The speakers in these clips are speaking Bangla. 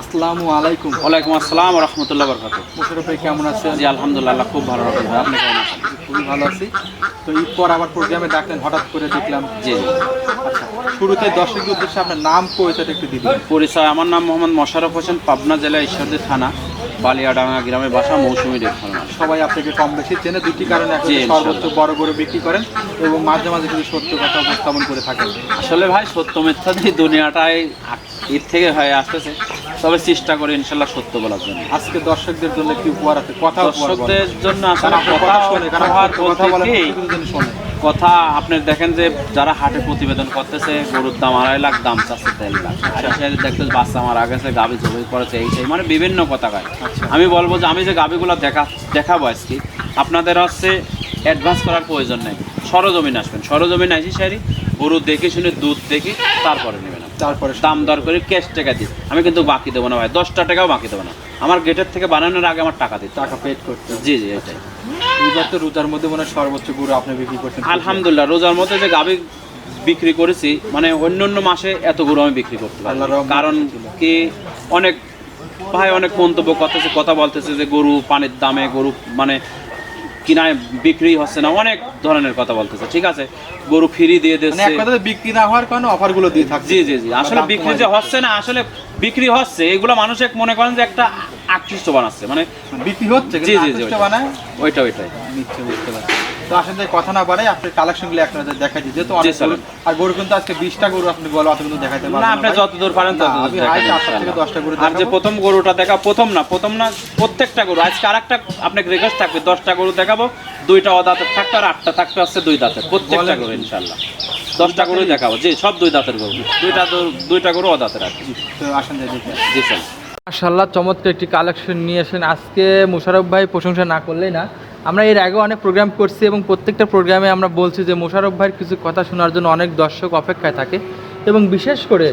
আসসালামু আলাইকুম। ওয়ালাইকুম আসসালাম রহমতুল্লাহ বরকাত মোশারফ ভাই কেমন আছেন? জি আলহামদুলিল্লাহ খুব ভালো রাখেন ভাই। আপনি কেমন আছেন? খুবই ভালো আছি। তো ঈদ পর আবার প্রোগ্রামে ডাকলেন হঠাৎ করে দেখলাম। জি জি। আচ্ছা শুরুতে দর্শকদের উদ্দেশ্যে আপনার নাম পরিচয়টা একটু দিবেন। পরিচয় আমার নাম মোহাম্মদ মোশারফ হোসেন পাবনা জেলা ঈশ্বরদী থানা বালিয়াডাঙ্গা গ্রামে বাসা মৌসুমী ডেট সবাই আপনাকে কম বেশি চেনে দুটি কারণে জি, সর্বোচ্চ বড় বড় বিক্রি করেন এবং মাঝে মাঝে কিছু সত্য কথা উপস্থাপন করে থাকেন। আসলে ভাই সত্য মিথ্যা দিয়ে দুনিয়াটাই ঈদ থেকে হয়ে আসতেছে। তবে চেষ্টা করে ইনশাল্লাহ সত্য বলার জন্য। আজকে দর্শকদের জন্য কি উপহার আছে? কথা দর্শকদের জন্য আসলে কথা শোনে কথা বলে কি, প্রত্যেকের জন্য শোনে। কথা আপনি দেখেন যে যারা হাটে প্রতিবেদন করতেছে গরুর দাম আড়াই লাখ দাম চাচ্ছে তেল লাখ। দেখতে বাচ্চা মারা গেছে গাভি জবি করেছে এই সেই মানে বিভিন্ন কথা কয়। আচ্ছা। আমি বলব যে আমি যে গাভিগুলো দেখা দেখাবো আজকে আপনাদের হচ্ছে অ্যাডভান্স করার প্রয়োজন নেই। সরজমিন আসবেন। সরজমিন আসি সারি গরু দেখে শুনে দুধ দেখে তারপরে নেবেন। তারপরে দাম দর করে ক্যাশ টাকা দিই। আমি কিন্তু বাকি দেবো না ভাই দশটা টাকাও বাকি দেবো না। আমার গেটের থেকে বানানোর আগে আমার টাকা দিতে হবে। টাকা পেড করতে। জি জি এটাই। এবার তো রোজার মধ্যে মনে হয় সর্বোচ্চ গুরু আপনি বিক্রি করছেন। আলহামদুলিল্লাহ রোজার মধ্যে যে গাভি বিক্রি করেছি মানে অন্য অন্য মাসে এত গরু আমি বিক্রি করতে পারি কারণ কি অনেক ভাই অনেক মন্তব্য করতেছে কথা বলতেছে যে গরু পানির দামে গরু মানে কিনায় বিক্রি হচ্ছে না অনেক ধরনের কথা বলতেছে ঠিক আছে? গরু ফ্রি দিয়ে দেশে দিচ্ছে। বিক্রি না হওয়ার কারণে অফারগুলো দিয়ে থাকছে। জি জি জি আসলে বিক্রি যে হচ্ছে না আসলে বিক্রি হচ্ছে এগুলো মানুষ এক মনে করেন যে একটা আকৃষ্ট বানাচ্ছে মানে বিক্রি হচ্ছে জি, জি, জি, ওইটা ওইটাই। বুঝতে পারছি। তো আসলে কথা না বাড়াই আপনার কালেকশনগুলো এক নজর দেখাই দিই। যেহেতু অনেক আর গরু কিন্তু আজকে বিশটা গরু আপনি বলো অত কিন্তু দেখাইতে না আপনি ভাই। যত দূর পারেন আমি আটটা থেকে দশটা গরু আর যে প্রথম গরুটা দেখা প্রথম না প্রথম না প্রত্যেকটা গরু। আজকে আরেকটা আপনাকে রিকোয়েস্ট থাকবে দশটা গরু দেখাবো। দুইটা অদাঁতের থাকবে আর আটটা থাকবে হচ্ছে দুই দাঁতের প্রত্যেকটা গরু ইনশাল্লাহ দশটা গরু দেখাবো। জি সব দুই দাঁতের গরু। দুইটা দুইটা গরু অদাঁতের আর তো আসেন জি স্যার চমৎকার একটি কালেকশন নিয়ে আসেন। আজকে মুশারফ ভাই প্রশংসা না করলেই না আমরা এর আগে অনেক প্রোগ্রাম করছি এবং প্রত্যেকটা প্রোগ্রামে আমরা বলছি যে মোশারফ ভাইয়ের কিছু কথা শোনার জন্য অনেক দর্শক অপেক্ষায় থাকে এবং বিশেষ করে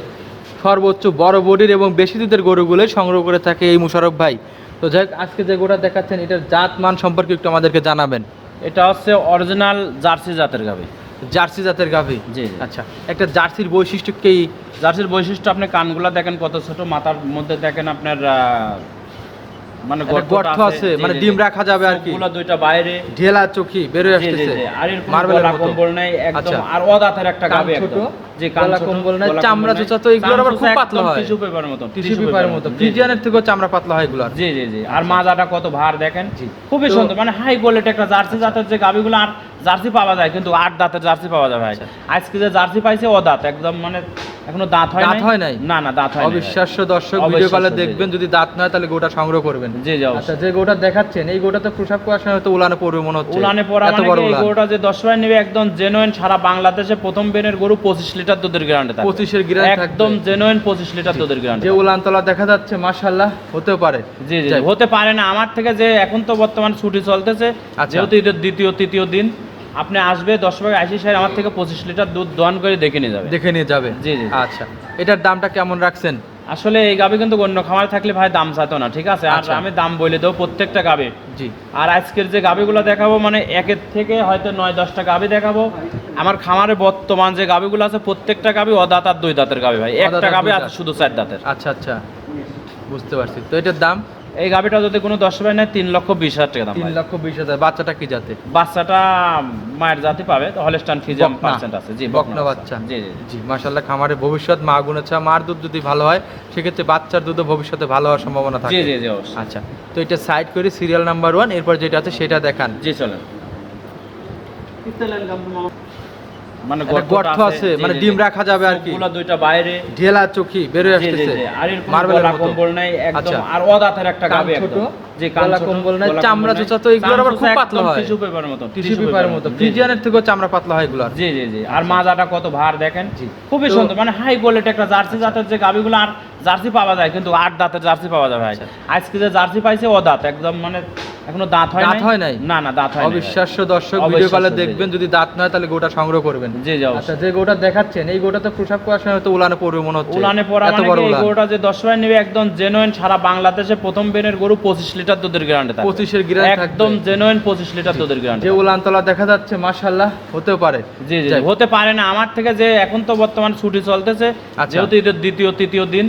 সর্বোচ্চ বড় বডির এবং বেশি দুধের গরুগুলোই সংগ্রহ করে থাকে এই মোশারফ ভাই। তো যাই হোক, আজকে যে গোটা দেখাচ্ছেন এটার জাত মান সম্পর্কে একটু আমাদেরকে জানাবেন। এটা হচ্ছে অরিজিনাল জার্সি জাতের গাভি। জার্সি জাতের গাভী? জি আচ্ছা একটা জার্সির বৈশিষ্ট্য কি? জার্সির বৈশিষ্ট্য আপনি কানগুলা দেখেন কত ছোট মাথার মধ্যে দেখেন আপনার মানে গর্ত আছে। মানে ডিম রাখা যাবে আর কি। দুইটা বাইরে। ঢেলা চোখি বেরোয় আসতেছে। আর মার্বেলের কম্বল নাই একদম আচ্ছা। আর অদাতের একটা গাবে একদম। যে গলা কম্বল গলা চামড়া। চোচা তো এগুলোর আবার খুব পাতলা হয়। টিস্যু পেপারের মতো টিস্যু পেপারের মতো ফ্রিজিয়ানের থেকেও চামড়া পাতলা হয় এগুলো জি জি জি। আর মাজাটা কত ভার দেখেন? খুবই সুন্দর। মানে হাই কোয়ালিটি একটা জার্সি জাতের যে গাবিগুলো আর জার্সি পাওয়া যায় কিন্তু আট দাঁতের জার্সি পাওয়া যায় ভাই। আচ্ছা। আজকে যে জার্সি পাইছে ও দাঁত একদম মানে এখনও দাঁত হয় দাঁত হয় নাই? না না দাঁত হয় অবিশ্বাস্য দর্শক ভিডিও কলে দেখবেন যদি দাঁত নয় তাহলে গোটা সংগ্রহ করবেন। জি জি আচ্ছা যে গোটা দেখাচ্ছেন এই গোটা তো প্রসাব করার সময় তো উলানে পড়বে মনে হচ্ছে। উলানে পড়া মানে এই গরুটা যে দশ ভাই নেবে একদম জেনুইন সারা বাংলাদেশে প্রথম বেনের গরু পঁচিশ লিটার দুধের গ্যারান্টি পঁচিশের গ্রাম একদম জেনুইন পঁচিশ লিটার দুধের গ্যারান্টি যে উলানতলা দেখা যাচ্ছে হতে পারে। জি জি হতে পারে না। আমার থেকে যে এখন তো বর্তমান ছুটি চলতেছে আচ্ছা। যেহেতু ঈদের দ্বিতীয় তৃতীয় দিন আপনি আসবে দশ ভাগ আশি সাহেব আমার থেকে পঁচিশ লিটার দুধ দোয়ান করে দেখে নিয়ে যাবে। দেখে নিয়ে যাবে। জি, জি। আচ্ছা। এটার দামটা কেমন রাখছেন? আসলে এই গাবি কিন্তু অন্য খামার থাকলে ভাই দাম চাইতো না ঠিক আছে? আর আচ্ছা। আমি দাম বলে দেবো প্রত্যেকটা গাবে। জি। আর আজকের যে গাবিগুলো দেখাবো মানে একের থেকে হয়তো নয় দশটা গাবি দেখাবো। আমার খামারে বর্তমান যে গাবিগুলো আছে প্রত্যেকটা গাবি অদাঁত আর দুই দাঁতের গাবি ভাই। একটা গাবি আছে শুধু চার দাঁতের। আচ্ছা আচ্ছা। বুঝতে পারছি। তো এটার দাম? এই গাবিটা যদি কোনো দশ ভাই নেয় তিন লক্ষ বিশ হাজার টাকা দাম তিন লক্ষ বিশ হাজার। বাচ্চাটা কি জাতে বাচ্চাটা মায়ের জাতি পাবে হলস্টান ফিজিয়াম। পার্সেন্ট আছে। জি বকনা বাচ্চা। জি জি মাশাল্লাহ খামারে ভবিষ্যৎ মা গুণেছা মার দুধ যদি ভালো হয় সেক্ষেত্রে বাচ্চার দুধও ভবিষ্যতে ভালো হওয়ার সম্ভাবনা থাকে। জি জি জি অবশ্যই। আচ্ছা তো এটা সাইড করে সিরিয়াল নাম্বার ওয়ান এরপর যেটা আছে সেটা দেখান। জি চলেন। মানে গর্ত আছে, মানে ডিম রাখা যাবে আর কি। দুইটা বাইরে। ঢেলা চোখি বেরোয় আসতেছে। আর মার্বেলের মতো। কম্বল নাই একদম আচ্ছা। আর অদাতের একটা গাবে একদম। যে গলা কম্বল চামড়া। চোচা তো এগুলোর আবার খুব পাতলা হয়। টিস্যু পেপারের মতো টিস্যু পেপারের মতো। ফ্রিজিয়ানের থেকেও চামড়া পাতলা হয় এগুলো জি জি জি। আর মাজাটা কত ভার দেখেন? খুবই সুন্দর। মানে হাই কোয়ালিটি একটা জার্সি জাতের যে গাবিগুলো আর জার্সি পাওয়া যায় কিন্তু আট দাঁতের জার্সি পাওয়া যায় ভাই। আচ্ছা। আজকে যে জার্সি পাইছে ও দাঁত একদম মানে এখনও দাঁত হয় দাঁত হয় নাই? না না দাঁত হয় অবিশ্বাস্য দর্শক ভিডিও কলে দেখবেন যদি দাঁত নয় তাহলে গোটা সংগ্রহ করবেন। জি জি আচ্ছা যে গোটা দেখাচ্ছেন এই গোটা তো প্রসাব করার সময় তো উলানে পড়বে মনে হচ্ছে। উলানে পড়া মানে এই গরুটা যে দশ ভাই নেবে একদম জেনুইন সারা বাংলাদেশে প্রথম বেনের গরু পঁচিশ লিটার দুধের গ্যারান্টি থাকে পঁচিশের গ্রাম একদম জেনুইন পঁচিশ লিটার দুধের গ্যারান্টি যে উলানতলা দেখা যাচ্ছে মাশাল্লাহ হতেও পারে। জি জি হতে পারে না। আমার থেকে যে এখন তো বর্তমান ছুটি চলতেছে আচ্ছা। যেহেতু ঈদের দ্বিতীয় তৃতীয় দিন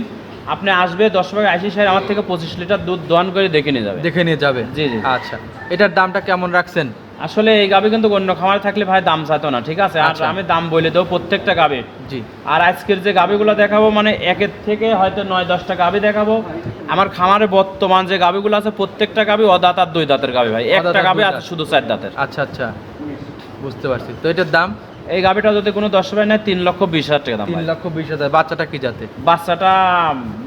আপনি আসবে দশ ভাগ আশি সাহেব আমার থেকে পঁচিশ লিটার দুধ দোয়ান করে দেখে নিয়ে যাবে। দেখে নিয়ে যাবে। জি, জি। আচ্ছা। এটার দামটা কেমন রাখছেন? আসলে এই গাবি কিন্তু অন্য খামারে থাকলে ভাই দাম চাইতো না ঠিক আছে? আর আচ্ছা। আমি দাম বলে দেবো প্রত্যেকটা গাবে। জি। আর আজকের যে গাবিগুলো দেখাবো মানে একের থেকে হয়তো নয় দশটা গাবি দেখাবো। আমার খামারে বর্তমান যে গাবিগুলো আছে প্রত্যেকটা গাবি অদাঁত আর দুই দাঁতের গাবি ভাই। একটা গাবি আছে শুধু চার দাঁতের। আচ্ছা আচ্ছা। বুঝতে পারছি। তো এটার দাম? এই গাবিটা যদি কোনো দশ ভাই নেয় তিন লক্ষ বিশ হাজার টাকা দাম তিন লক্ষ বিশ হাজার। বাচ্চাটা কি জাতে বাচ্চাটা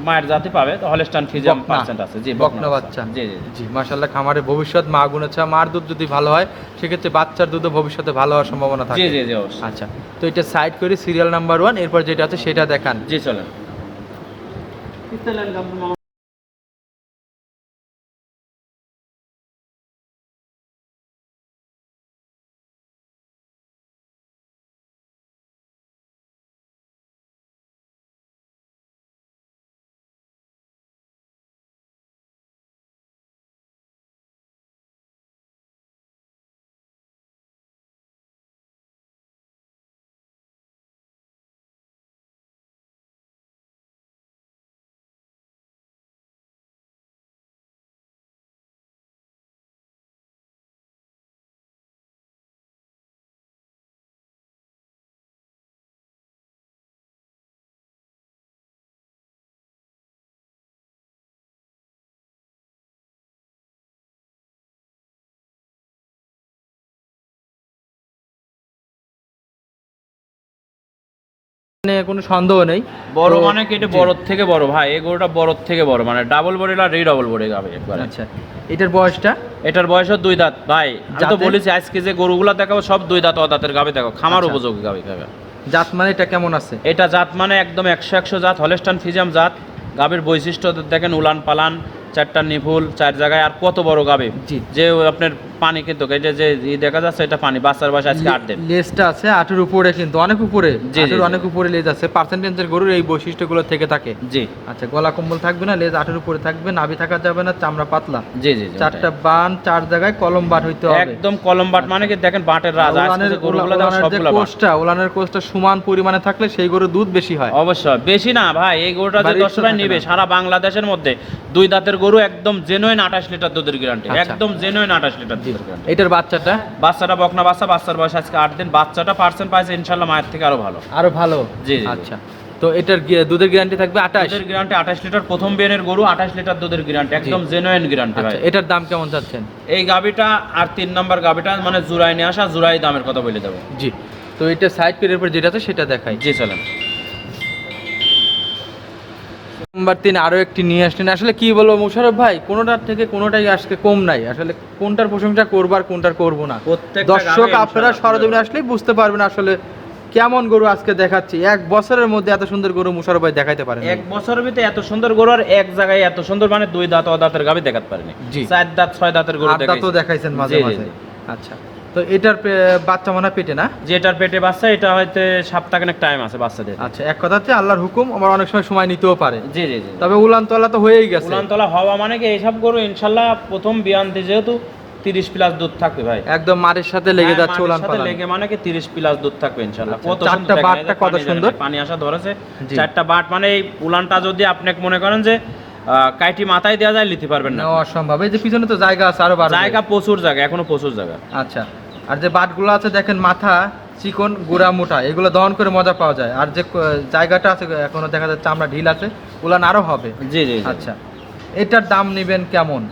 মায়ের জাতি পাবে তো হলস্টান ফিজাম বকনা। পার্সেন্ট আছে। জি বকনা বাচ্চা। জি জি জি। জি মাশাল্লাহ খামারে ভবিষ্যৎ মা গুণেছা মার দুধ যদি ভালো হয় সেক্ষেত্রে বাচ্চার দুধও ভবিষ্যতে ভালো হওয়ার সম্ভাবনা জি থাকে। জি জি অবশ্যই। আচ্ছা তো এটা সাইড করে সিরিয়াল নাম্বার ওয়ান এরপর যেটা আছে সেটা দেখান। জি চলেন। কোনো সন্দেহ নেই। বড় মানে কি এটা বড় থেকে বড় ভাই। এই গরুটা বড় থেকে বড় মানে ডাবল বডি আর রি ডাবল বডি গাবে একবারে। আচ্ছা এটার বয়সটা? এটার বয়স দুই দাঁত ভাই। আমি তো বলেছি আজকে যে গরুগুলা দেখাবো সব দুই দাঁত অদাঁতের গাবে দেখো খামার আচ্ছা। উপযোগী গাবে গাবে। জাত মানে এটা কেমন আছে? এটা জাত মানে একদম একশো একশো জাত হলেস্টান ফিজাম জাত। গাবের বৈশিষ্ট্য দেখেন উলান পালান চারটা নিফুল চার জায়গায় আর কত বড় গাবে? যে আপনার পানি কিন্তু এই যে দেখা যাচ্ছে এটা পানি বাচ্চার বয়স আজকে আট দিন। লেজটা আছে আটের উপরে কিন্তু অনেক উপরে। আটের অনেক উপরে লেজ আছে পার্সেন্টেজের গরুর এই বৈশিষ্ট্যগুলো থেকে থাকে। জি। আচ্ছা গলা কম্বল থাকবে না লেজ আটের উপরে থাকবে নাভি থাকা যাবে না চামড়া পাতলা। জি জি চারটা বান চার জায়গায় কলম বাট হইতে হবে। একদম কলম বাট মানে কি দেখেন বাটের রাজ আজকে গরুগুলো সবগুলো। কোষটা উলানের কোষটা সমান পরিমাণে থাকলে সেই গরুর দুধ বেশি হয়। অবশ্যই বেশি না ভাই এই গরুটা যে তো নিবে সারা বাংলাদেশের মধ্যে দুই দাঁতের গরু একদম জেনুইন আঠাশ লিটার দুধের গ্যারান্টি আচ্ছা। একদম জেনুইন আঠাশ লিটার দুধের গ্যারান্টি এটার বাচ্চাটা? বাচ্চাটা বকনা বাচ্চা বাচ্চার বয়স আজকে আট দিন। বাচ্চাটা পার্সেন্ট পাইছে ইনশাল্লাহ মায়ের থেকে আরও ভালো। আরও ভালো? জি। আচ্ছা। তো এটার দুধের গ্যারান্টি থাকবে আঠাশ? দুধের গ্যারান্টি আঠাশ লিটার। প্রথম বিয়ানের গরু আঠাশ লিটার দুধের গ্যারান্টি একদম জেনুইন গ্যারান্টি আচ্ছা এটার দাম কেমন চাচ্ছেন? এই গাবিটা আর তিন নম্বর গাবিটা মানে জুরাই নিয়ে আসা জুরাই দামের কথা বলে দেবো। জি। তো এটা সাইড যেটা আছে সেটা দেখাই। জি চলেন। নাম্বার তিন আরও একটি নিয়ে আসলেন। আসলে কি বলব মুশারফ ভাই কোনোটার থেকে কোনোটাই আজকে কম নাই। আসলে কোনটার প্রশংসা করব আর কোনটার করব না। দর্শক আপনারা সরজমিনে আসলেই বুঝতে পারবেন আসলে কেমন গরু আজকে দেখাচ্ছি। এক বছরের মধ্যে এত সুন্দর গরু মুশারফ ভাই দেখাইতে পারেন। এক বছরের ভিতরে এত সুন্দর গরু আর এক জায়গায় এত সুন্দর মানে দুই দাঁত ও দাঁতের গাবি দেখাতে পারেনি। জি। চার দাঁত ছয় দাঁতের গরু দেখাইছেন মাঝে মাঝে। আচ্ছা। তো এটার বাচ্চা মনে পেটে না? পেটে বাচ্চা এটা হয়তো সপ্তাহখানেক টাইম আছে বাচ্চাদের। আচ্ছা এক কথাতে আল্লাহর হুকুম আমার অনেক সময় সময় নিতেও পারে। জি জি জি। তবে উলান তলা তো হয়েই গেছে। উলানতলা হওয়া মানে কি এইসব গরু ইনশাল্লাহ প্রথম বিয়ান্তে যেহেতু তিরিশ প্লাস দুধ থাকবে ভাই। একদম মারের সাথে লেগে হ্যাঁ, যাচ্ছে উলান পালান লেগে মানে কি তিরিশ প্লাস দুধ থাকবে ইনশাল্লাহ। আচ্ছা, কত চারটা বাটটা কত সুন্দর। পানি আসা ধরেছে। চারটা বাট মানে এই উলানটা যদি আপনি মনে করেন যে কাইটি মাথায় দেওয়া যায় নিতে পারবেন না। অসম্ভব এই যে পিছনে তো জায়গা আছে আরও। জায়গা প্রচুর জায়গা এখনও প্রচুর জায়গা। আচ্ছা। আর যে বাটগুলো আছে দেখেন মাথা চিকন গুড়া মোটা এগুলো দহন করে মজা পাওয়া যায়। আর যে জায়গাটা আছে এখনও দেখা যাচ্ছে আমরা ঢিল আছে উলান আরও হবে। জি জি। আচ্ছা। এটার দাম নেবেন কেমন?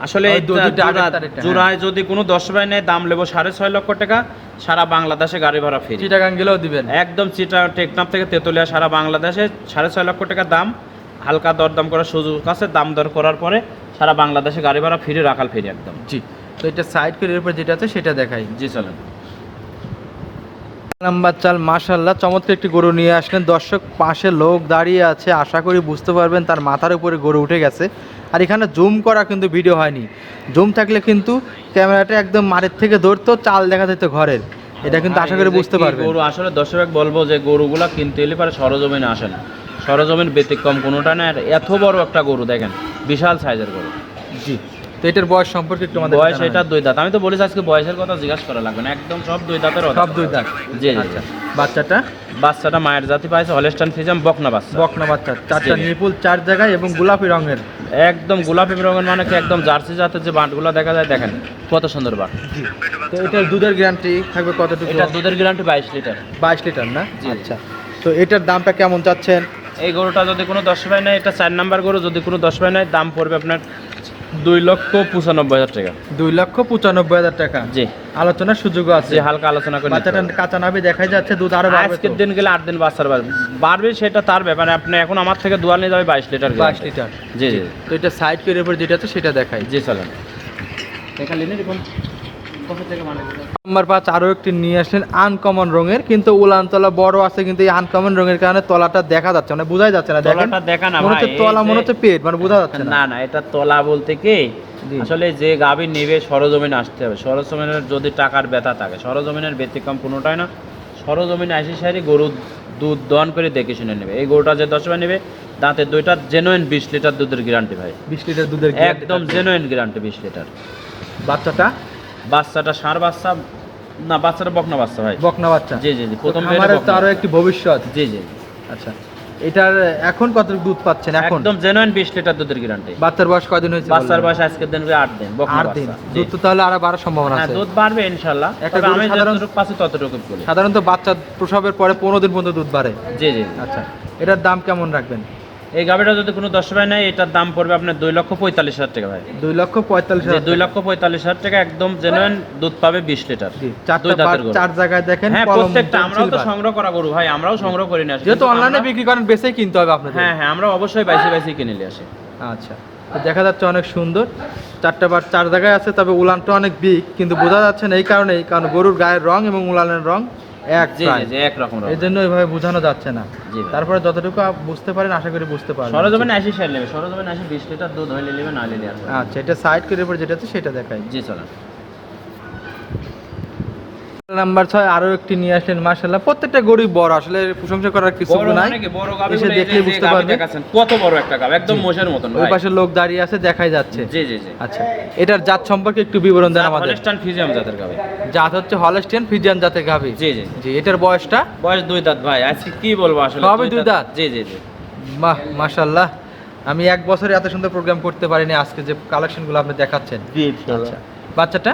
আসলে ওই এটা দুইটা আগের জোড়া- তারিখটা, হ্যাঁ। জোড়ায় যদি কোনো দশ ভাই নেয় দাম নেব সাড়ে ছয় লক্ষ টাকা। সারা বাংলাদেশে গাড়ি ভাড়া ফ্রি। চিটাগাং গেলেও দিবেন। একদম চিটা টেকনাফ থেকে তেতুলিয়া সারা বাংলাদেশে সাড়ে ছয় লক্ষ টাকা দাম। হালকা দরদাম করার সুযোগ আছে দাম দর করার পরে সারা বাংলাদেশে গাড়ি ভাড়া ফিরে রাখাল ফিরে একদম। জি তো এটা সাইড করে এরপর যেটা আছে সেটা দেখাই। জি চলেন। নাম্বার চাল মাশাল্লাহ চমৎকার একটি গরু নিয়ে আসলেন। দর্শক পাশে লোক দাঁড়িয়ে আছে আশা করি বুঝতে পারবেন তার মাথার উপরে গরু উঠে গেছে। আর এখানে জুম করা কিন্তু ভিডিও হয়নি। জুম থাকলে কিন্তু ক্যামেরাটা একদম মারের থেকে ধরতো চাল দেখা যেত ঘরের। এটা কিন্তু আশা করি ভাই, এই যে বুঝতে কি পারবেন। গরু আসলে দর্শক বলব যে গরুগুলা কিনতে এলে পারে সরজমিনে আসে না। সরজমিন ব্যতিক্রম কোনোটা না আর এত বড় একটা গরু দেখেন বিশাল সাইজের গরু। জি। তো এটার বয়স সম্পর্কে একটু আমাদের বয়স এটা দুই দাঁত। আমি তো বলেছি আজকে বয়সের কথা জিজ্ঞাসা করা লাগবে না একদম সব দুই দাঁতের। সব দুই দাঁত। জি আচ্ছা। বাচ্চাটা? বাচ্চাটা মায়ের জাতি পাইছে হলেস্টান ফিজাম বকনা বাচ্চা। বকনা বাচ্চা চারটা নিপুল চার জায়গায় এবং গোলাপি রঙের। একদম গোলাপি রঙের মানে কি একদম জার্সি জাতের যে বাঁটগুলো দেখা যায় দেখেন কত সুন্দর বাঁট জি। তো এটার দুধের গ্যারান্টি থাকবে কতটুকু? এটা দুধের গ্যারান্টি বাইশ লিটার। বাইশ লিটার না? জি। আচ্ছা। তো এটার দামটা কেমন চাচ্ছেন? এই গরুটা যদি কোনো দশ ভাই নেয় এটা চার নাম্বার গরু যদি কোনো দশ ভাই নেয় দাম পড়বে আপনার দুই লক্ষ পঁচানব্বই হাজার টাকা। দুই লক্ষ পঁচানব্বই হাজার টাকা? জি। আলোচনার সুযোগও আছে। যে হালকা আলোচনা করে বাচ্চাটা কাঁচা নাবি দেখাই যাচ্ছে দুধ আরও আজকের দিন গেলে আট দিন বাচ্চার বাড়বে। বাড়বে সেটা তার ব্যাপার আপনি এখন আমার থেকে দুয়ার নিয়ে যাবে বাইশ লিটার বাইশ লিটার। জি জি। তো এটা সাইড এবার যেটা আছে সেটা দেখাই। জি চলেন। দেখালি না এরকম। কত থেকে মানে নাম্বার পাঁচ আরও একটি নিয়ে আসলেন আনকমন রঙের কিন্তু উলান তলা বড় আছে কিন্তু এই আনকমন রঙের কারণে তলাটা দেখা যাচ্ছে মানে বোঝাই যাচ্ছে না দেখেন? তলাটা দেখা না মনে হচ্ছে তলা মনে হচ্ছে পেট মানে বোঝা যাচ্ছে না। না এটা তলা বলতে কি। আসলে যে গাভী নেবে সরজমিনে আসতে হবে। সরজমিনের যদি টাকার ব্যথা থাকে সরজমিনের ব্যতিক্রম কোনোটাই না। সরজমিনে আসি সারি গরু দুধ দহন করে দেখে শুনে নেবে। এই গরুটা যে দশ নেবে দাঁতে দুইটা জেনুইন বিশ লিটার দুধের গ্যারান্টি ভাই। বিশ লিটার দুধের একদম। জেনুইন গ্যারান্টি বিশ লিটার। বাচ্চাটা? বাচ্চাটা সার বাচ্চা না বাচ্চাটা বকনা বাচ্চা ভাই। বকনা বাচ্চা। জি জি জি প্রথম তো আরও একটি ভবিষ্যৎ। জি জি। আচ্ছা। এটার এখন কত দুধ পাচ্ছেন এখন? একদম জেনুইন বিশ লিটার দুধের গ্যারান্টি বাচ্চার বয়স কয়দিন হয়েছে বাচ্চার বয়স আজকের দিন আট দিন বকনা আট দিন। দুধ তো তাহলে আরও বাড়ার সম্ভাবনা হ্যাঁ দুধ বাড়বে ইনশাল্লাহ একটা আমি সাধারণ- যতটুকু পাচ্ছি ততটুকু বলি। সাধারণত বাচ্চা প্রসবের পরে পনেরো দিন পর্যন্ত দুধ বাড়ে। জি জি। আচ্ছা। এটার দাম কেমন রাখবেন? এই গাভিটা যদি কোনো দশ ভাই নেয় এটার দাম পড়বে আপনার দুই লক্ষ পঁয়তাল্লিশ হাজার টাকা ভাই। দুই লক্ষ পঁয়তাল্লিশ হাজার দুই লক্ষ পঁয়তাল্লিশ হাজার টাকা একদম জেনুইন দুধ পাবে বিশ লিটার। চার জায়গায় দেখেন হ্যাঁ প্রত্যেকটা আমরাও তো সংগ্রহ করা গরু ভাই আমরাও সংগ্রহ করি না যেহেতু অনলাইনে বিক্রি করেন বেশি কিনতে হবে আপনাদের। হ্যাঁ হ্যাঁ আমরা অবশ্যই বাইসে বাইসে কিনে নিয়ে আসি। আচ্ছা দেখা যাচ্ছে অনেক সুন্দর। চারটা বার চার জায়গায় আছে তবে উলানটা অনেক বিগ কিন্তু বোঝা যাচ্ছে না এই কারণেই কারণ গরুর গায়ের রং এবং উলানের রং এক এই জন্য এইভাবে বোঝানো যাচ্ছে না। তারপরে যতটুকু বুঝতে পারেন আশা করি বুঝতে পারবেন। সরজমিনে আসি সের নেবে। সরজমিনে আসি বিশ লিটার দুধ হইলে নেবে না আর আচ্ছা এটা সাইড করে এরপর যেটা আছে সেটা দেখায় জি চলেন। নাম্বার ছয় আরও একটি নিয়ে আসলেন মার্শাল্লাহ প্রত্যেকটা গরুই বড় আসলে প্রশংসা করার কিছু নাই। মানে এসে যে বুঝতে। দেখাচ্ছেন, কত বড় একটা গাভী একদম মোষের মতন ওই পাশে লোক দাঁড়িয়ে আছে দেখাই যাচ্ছে। জি জি জি। আচ্ছা এটার জাত সম্পর্কে একটু বিবরণ দেন আমাদের। হলস্টাইন ফিজিয়াম জাতের গাভী জাত হচ্ছে হলস্টিয়ান ফিজিয়ান জাতের গাভী জি জি। জি এটার বয়সটা? বয়স দুই দাঁত ভাই। আজকে কি বলব আসলে? সবই দুই দাঁত? জি জি জি। বাহ মাশাল্লাহ আমি এক বছরে এত সুন্দর প্রোগ্রাম করতে পারিনি আজকে যে কালেকশনগুলো আপনি দেখাচ্ছেন। আচ্ছা বাচ্চাটা?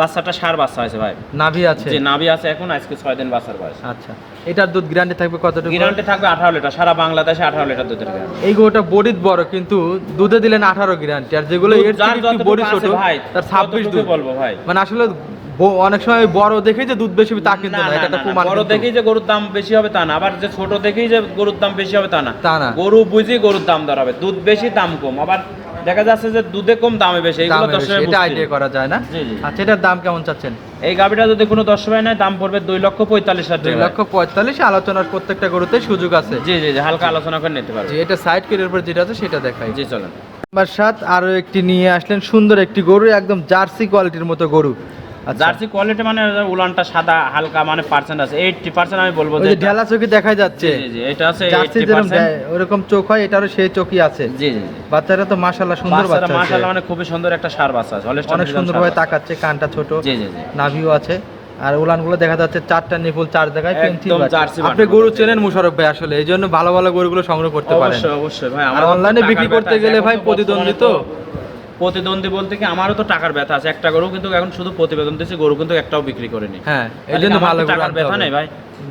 বাচ্চাটা সার বাচ্চা হয়েছে ভাই। নাভি আছে? যে নাভি আছে এখন আজকে ছয় দিন বাচ্চার বয়স। আচ্ছা। এটার দুধ গ্যারান্টি থাকবে কতটুকু? গ্যারান্টি থাকবে আঠারো লিটার। সারা বাংলাদেশে আঠারো লিটার দুধের গ্যারান্টি এই গরুটা বডিত বড় কিন্তু দুধে দিলেন আঠারো গ্যারান্টি আর যেগুলো এর একটু বডি ছোট ভাই তার ছাব্বিশ দুধ। বলব ভাই। মানে আসলে অনেক সময় বড় দেখেই যে দুধ বেশি তা কিন্তু না, এটা প্রমাণ বড় দেখেই যে গরুর দাম বেশি হবে তা না। আবার যে ছোট দেখেই যে গরুর দাম বেশি হবে তা না। তা না। গরু বুঝি গরুর দাম দর হবে দুধ বেশি দাম কম। আবার দেখা যাচ্ছে যে দুধে কম দামে বেশি এগুলো দর্শকের এটা আইডিয়া করা যায় না? জি, জি। আচ্ছা এটার দাম কেমন চাচ্ছেন? এই গাবিটা যদি কোনো দশ ভাই নেয় দাম পড়বে দুই লক্ষ পঁয়তাল্লিশ হাজার দুই লক্ষ পঁয়তাল্লিশ আলোচনার প্রত্যেকটা গরুতে সুযোগ আছে। জি জি জি হালকা আলোচনা করে নিতে পারবে। এটা সাইড কেরের উপর যেটা আছে সেটা দেখাই। জি চলেন। নাম্বার সাত আরও একটি নিয়ে আসলেন সুন্দর একটি গরু একদম জার্সি কোয়ালিটির মতো গরু। জার্সি কোয়ালিটি মানে উলানটা সাদা হালকা মানে পার্সেন্ট আছে। এইটটি পার্সেন্ট আমি বলব যে ঢেলা চোখে দেখা যাচ্ছে। জি, জি, জি, এটা আছে জার্সি এইটটি যেরকম পার্সেন্ট দেয়, ওরকম চোখ হয় এটারও সেই চোখই আছে। জি জি তো মাশাল্লাহ সুন্দর বাচ্চারা বাচ্চা মাশাআল্লাহ আছে। মানে খুবই সুন্দর একটা সার বাচ্চা আছে অনেক Friesian সুন্দর ভাবে তাকাচ্ছে কানটা ছোট জি জি জি। নাভিও আছে। আর উলানগুলো দেখা যাচ্ছে চারটা নিপুল চার জায়গায়। আপনি গরু চেনেন মুশারফ ভাই আসলে এই জন্য ভালো ভালো গরুগুলো সংগ্রহ করতে পারেন। অবশ্যই অবশ্যই ভাই আর অনলাইনে বিক্রি করতে গেলে ভাই প্রতিদ্বন্দ্বী তো প্রতিদ্বন্দ্বী বলতে কি আমারও তো টাকার ব্যথা আছে একটা গরু কিন্তু এখন শুধু প্রতিবেদন দিচ্ছে গরু কিন্তু একটাও বিক্রি করেনি। হ্যাঁ এই জন্য আমার ভালো টাকার ব্যথা নেই ভাই?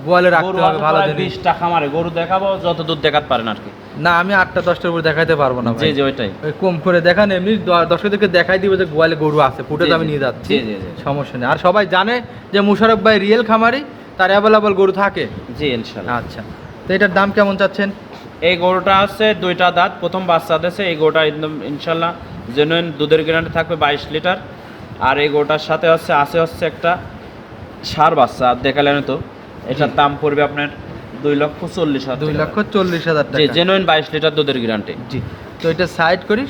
গরু রাখতে হবে আছে ভালো জিনিস। টাকা মারে গরু দেখাবো যত দুধ দেখাতে পারেন আর কি। না আমি আটটা দশটার উপর পারব না জি জি ওইটাই। কম করে দেখান এমনি দর্শকদেরকে দেখাই দিব যে গোয়ালে গরু আছে আমি নিয়ে যাচ্ছি। সমস্যা নেই। আর সবাই জানে যে মুশারফ ভাই রিয়েল খামারি তার অ্যাভেলেবল গরু থাকে? জি ইনশাল্লাহ। আচ্ছা তো এটার দাম কেমন চাচ্ছেন? এই গরুটা আছে দুইটা দাঁত প্রথম বাচ্চা দিয়েছে এই গরুটা একদম ইনশাল্লাহ জেনুইন দুধের গ্যারান্টি থাকবে বাইশ লিটার। আর এই গোটার সাথে হচ্ছে আছে হচ্ছে একটা সার বাচ্চা আর দেখালেন তো। এটার দাম পড়বে আপনার দুই লক্ষ চল্লিশ হাজার দুই লক্ষ চল্লিশ হাজার টাকা। জেনুইন বাইশ লিটার দুধের গ্যারান্টি জি তো এটা সাইড করি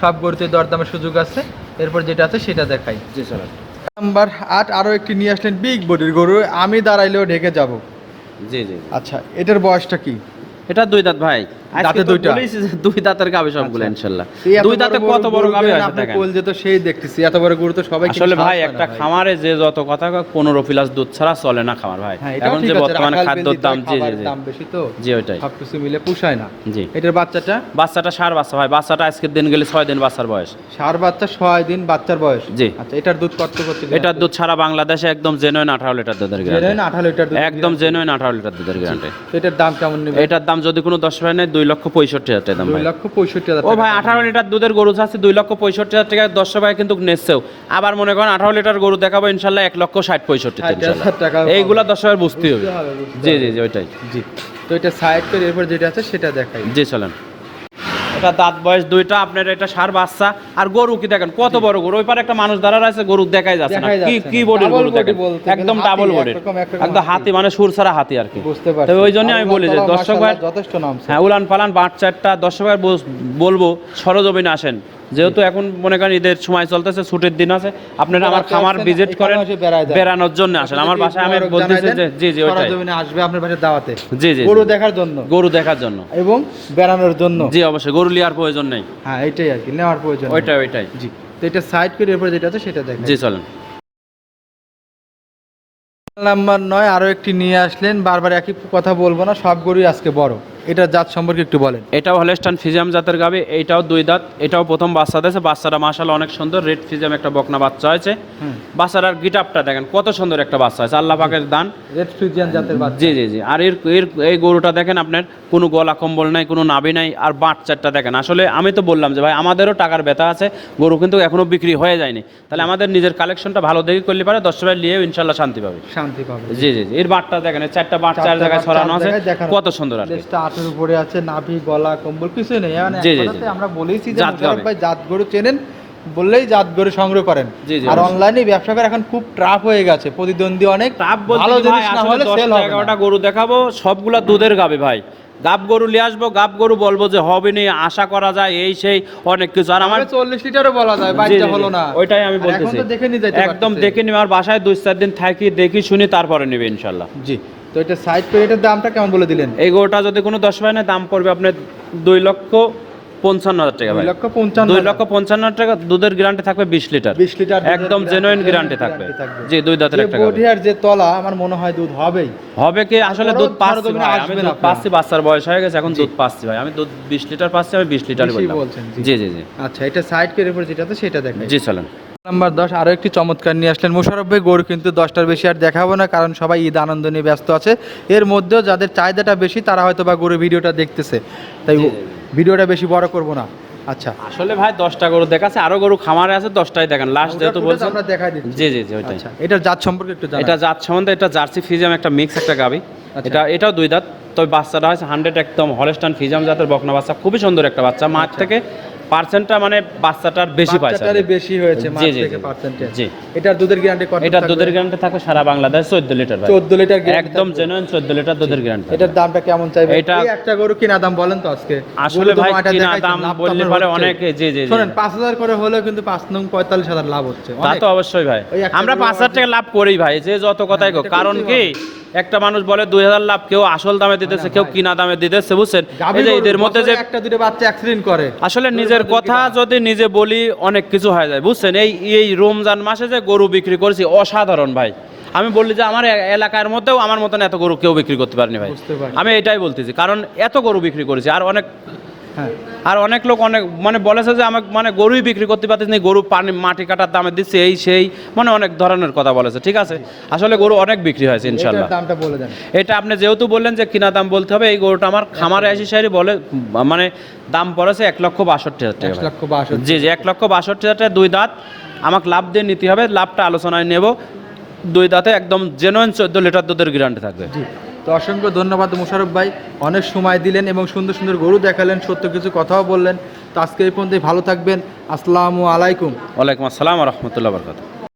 সব গরুতে দরদামের সুযোগ আছে। এরপর যেটা আছে সেটা দেখাই। জি স্যার। নাম্বার আট আরও একটি নিয়ে আসলেন বিগ বডির গরু আমি দাঁড়াইলেও ঢেকে যাব। জি জি। আচ্ছা এটার বয়সটা কি? এটা দুই দাঁত ভাই। দাঁতে দুইটা। দুই দাঁতের গাবে সবগুলো আচ্ছা। ইনশাল্লাহ দুই দাঁতে কত বড় গাবে আছে আপনি দেখেন কোল যে তো সেই দেখতেছি এত বড় গরু তো সবাই আসলে ভাই একটা খামারে যে যত কথা কয়, পনেরো প্লাস দুধ ছাড়া চলে না খামার ভাই। হ্যাঁ এখন যে বর্তমানে খাদ্যর দাম জি জি দাম বেশি তো। জি ওইটাই। সবকিছু মিলে পুষায় না। জি। এটার বাচ্চাটা? বাচ্চাটা সার বাচ্চা ভাই বাচ্চাটা আজকের দিন গেলে ছয় দিন বাচ্চার বয়স। সার বাচ্চা ছয় দিন বাচ্চার বয়স? জি। আচ্ছা এটার দুধ কত করতে এটার দুধ ছাড়া বাংলাদেশে একদম জেনুইন আঠারো লিটার দুধের গ্যারান্টি আঠারো লিটার দুধ একদম জেনুইন আঠারো লিটার দুধের গ্যারান্টি এটার দাম কেমন নেবে? এটার দাম যদি কোনো দশ ভাই নেয় দুই লক্ষ পঁয়ষট্টি হাজার টাকা দাম দুই লক্ষ পঁয়ষট্টি হাজার ও ভাই আঠারো লিটার দুধের গরু আছে দুই লক্ষ পঁয়ষট্টি হাজার টাকা দশ ভাই কিন্তু নেচছেও আবার মনে করেন আঠারো লিটার গরু দেখাবো ইনশাল্লাহ এক লক্ষ ষাট পঁয়ষট্টি টাকা এইগুলা দশ ভাই বুঝতে হবে জি জি জি ওইটাই। জি। তো এটা সাইড করে এরপর যেটা আছে সেটা দেখাই। জি চলেন। এটা দাঁত বয়স দুইটা আপনার এটা সার বাচ্চা আর গরু কি দেখেন কত বড় গরু? ওই পারে একটা মানুষ দাঁড়া আছে গরু দেখাই যাচ্ছে না। কি কি বডি বডির গরু দেখেন? একদম ডাবল বডির একরকম একদম হাতি মানে সুর ছাড়া হাতি আর কি। বুঝতে পারছি। তবে ওই জন্য আমি বলি যে দর্শক ভাই যথেষ্ট নাম হ্যাঁ উলান পালান বাট চারটা দর্শক ভাই বলব সরজমিনে আসেন। যেহেতু এখন মনে করেন ঈদের সময় চলতেছে ছুটির দিন আছে আপনারা আমার খামার ভিজিট করেন। বেড়ানোর জন্য আসেন। আমার বাসায় আমি বলতেছি যে জি জি ওইটাই। সরজমিনে আসবে আপনার বাসায় দাওয়াতে। জি জি গরু। দেখার জন্য। গরু দেখার জন্য। এবং বেড়ানোর জন্য। জি অবশ্যই গরু লিয়ার প্রয়োজন নেই। হ্যাঁ এটাই আর কি নেওয়ার প্রয়োজন ওইটাই ওইটাই। জি তো এটা সাইড করে এরপর যেটা আছে সেটা দেখাই। জি চলেন। নাম্বার নয় আরও একটি নিয়ে আসলেন বারবার একই কথা বলব না সব গরুই আজকে বড়। এটা জাত সম্পর্কে একটু বলেন। এটাও হলেস্টান ফিজিয়াম জাতের গাবে এইটাও দুই দাঁত এটাও প্রথম বাচ্চা দিয়েছে। বাচ্চাটা মাসাল অনেক সুন্দর রেড ফিজিয়াম একটা বকনা বাচ্চা হয়েছে। হুম। বাচ্চাটার গিটাপটা দেখেন কত সুন্দর একটা বাচ্চা হয়েছে আল্লাহ পাকের দান। রেড ফ্রিজিয়ান জাতের বাচ্চা। জি জি জি। আর এর এর এই গরুটা দেখেন আপনার কোনো গলা কম্বল নাই কোনো নাভি নাই আর বাচ্চাটা দেখেন। আসলে আমি তো বললাম যে ভাই আমাদেরও টাকার ব্যথা আছে গরু কিন্তু এখনও বিক্রি হয়ে যায়নি। তাহলে আমাদের নিজের কালেকশনটা ভালো দেখে করলে পারে দশ টাকা নিয়ে ইনশাল্লাহ শান্তি পাবে। শান্তি পাবে। জি জি জি। এর বাটটা দেখেন চারটা বাট চার জায়গায় ছড়ানো আছে কত সুন্দর আর কি উপরে আছে নাভি গলা কম্বল কিছুই নেই। মানে। আমরা বলেছি যে। ভাই জাত গরু চেনেন বললেই জাত গরু সংগ্রহ করেন। আর অনলাইনে ব্যবসা করে এখন খুব ট্রাফ হয়ে গেছে প্রতিদ্বন্দ্বী অনেক। বলতে ভালো জিনিস না হলে সেল হবে এগারোটা গরু দেখাবো সবগুলা দুধের গাবে ভাই। গাব গরু নিয়ে আসব গাব গরু বলব যে হবে নি আশা করা যায় এই সেই অনেক কিছু। আর আমার আমার চল্লিশ লিটারও বলা যায় জি, হলো না। ওইটাই আমি বলতেছি। একদম দেখে নিবে আর বাসায় দুই চার দিন থাকি দেখি শুনি তারপরে নিবে ইনশাল্লাহ। জি। তো এটা সাইড এটার দামটা কেমন বলে দিলেন? এই গরুটা যদি কোনো দশ না দাম পড়বে আপনার দুই লক্ষ পঞ্চান্ন হাজার টাকা দুই লক্ষ পঞ্চান্ন দুই লক্ষ পঞ্চান্ন হাজার টাকা দুধের গ্যারান্টি থাকবে বিশ লিটার। বিশ লিটার একদম জেনুইন গ্যারান্টি থাকবে। জি দুই দাঁতের যে একটা গাভী। বডি আর যে তলা আমার মনে হয় দুধ হবেই। হবে কি? আসলে দুধ পাচ্ছি ভাই, আমি দুধ পাচ্ছি বাচ্চার বয়স হয়ে গেছে এখন দুধ পাচ্ছি ভাই। আমি দুধ বিশ লিটার পাচ্ছি আমি বিশ লিটার বলছেন, জি। জি জি আচ্ছা এটা সাইড এরপর যেটা আছে সেটা দেখাই। জি চলেন। নাম্বার দশ আরও একটি চমৎকার নিয়ে আসলেন মোশারফ ভাই। গরু কিন্তু দশটার বেশি আর দেখাবো না কারণ সবাই ঈদ আনন্দ নিয়ে ব্যস্ত আছে। এর মধ্যেও যাদের চাহিদাটা বেশি তারা হয়তো বা গরু ভিডিওটা দেখতেছে। তাই ভিডিওটা বেশি বড় করব না। আচ্ছা। আসলে ভাই দশটা গরু দেখাচ্ছে আরও গরু খামারে আছে দশটাই দেখেন। লাস্ট যেহেতু বলছেন আমরা দেখাই দিচ্ছি। জি জি জি ওইটাই। আচ্ছা এটার জাত সম্পর্কে একটু জানা এটা জাত সম্বন্ধে এটা জার্সি ফিজাম একটা মিক্স একটা গাবি আচ্ছা। এটা এটাও দুই দাঁত তবে বাচ্চাটা হয়েছে হান্ড্রেড একদম হলস্টান ফিজাম জাতের বকনা বাচ্চা। খুবই সুন্দর একটা বাচ্চা। মাঠ আচ্ছা। থেকে পার্সেন্টটা মানে বাচ্চাটার বেশি বেশি হয়েছে জি, জি, জি। পার্সেন্টেজ জি। এটার দুধের গ্যারান্টি কত এটা দুধের গ্যারান্টি থাকবে সারা বাংলাদেশ চোদ্দ লিটার 14 লিটার একদম জেনুইন চোদ্দ লিটার দুধের গ্যারান্টি এটার দামটা কেমন চাইবে? এটা- একটা গরু কিনা দাম বলেন তো আজকে। আসলে ভাই কিনা দাম বললে পারে অনেকে জি জি। শোনেন পাঁচ হাজার করে হলেও কিন্তু পাঁচ নং পঁয়তাল্লিশ হাজার লাভ হচ্ছে তা তো অবশ্যই ভাই। আমরা গরু পাঁচ হাজার আমাদের- টাকা লাভ করি ভাই যে যত কথাই হ্যাঁ, কারণ কি? একটা মানুষ বলে দুই হাজার লাভ কেউ আসল দামে দিতেছে কেউ কিনা দামে দিতেছে বুঝছেন? এই যে এদের মধ্যে যে একটা দুটো বাচ্চা অ্যাক্সিডেন্ট করে। আসলে নিজের মধ্যে কথা যদি নিজে বলি অনেক কিছু হয়ে যায়। বুঝছেন? এই এই রমজান মাসে যে গরু বিক্রি করেছি অসাধারণ ভাই। আমি বললি যে আমার এলাকার মধ্যেও আমার মতন এত গরু কেউ বিক্রি করতে পারেনি ভাই। আমি এটাই বলতেছি কারণ এত গরু বিক্রি করেছি আর অনেক হ্যাঁ। আর অনেক লোক অনেক মানে বলেছে যে আমাকে মানে গরুই বিক্রি করতে পারতেছি না গরু পানি মাটি কাটার দামে দিচ্ছে এই সেই মানে অনেক ধরনের কথা বলেছে ঠিক আছে? আসলে গরু অনেক বিক্রি হয়েছে ইনশাল্লাহ। দামটা বলে দেন। এটা আপনি যেহেতু বললেন যে কিনা দাম বলতে হবে এই গরুটা আমার খামারে আসি সারি বলে মানে দাম পড়েছে এক লক্ষ বাষট্টি হাজার টাকা। লক্ষ বাষট্টি জি জি এক লক্ষ বাষট্টি হাজার টাকা দুই দাঁত। আমাকে লাভ দিয়ে নিতে হবে লাভটা আলোচনায় নেব। দুই দাঁতে একদম জেনুইন চোদ্দ লিটার দুধের গ্যারান্টি থাকবে। জি। তো অসংখ্য ধন্যবাদ মোশারফ ভাই। অনেক সময় দিলেন এবং সুন্দর সুন্দর গরু দেখালেন, সত্য কিছু কথাও বললেন। তো আজকে এই পর্যন্তই ভালো থাকবেন। আসসালামু আলাইকুম। ওয়ালাইকুম আসসালাম রহমতুল্লাহ বরকাত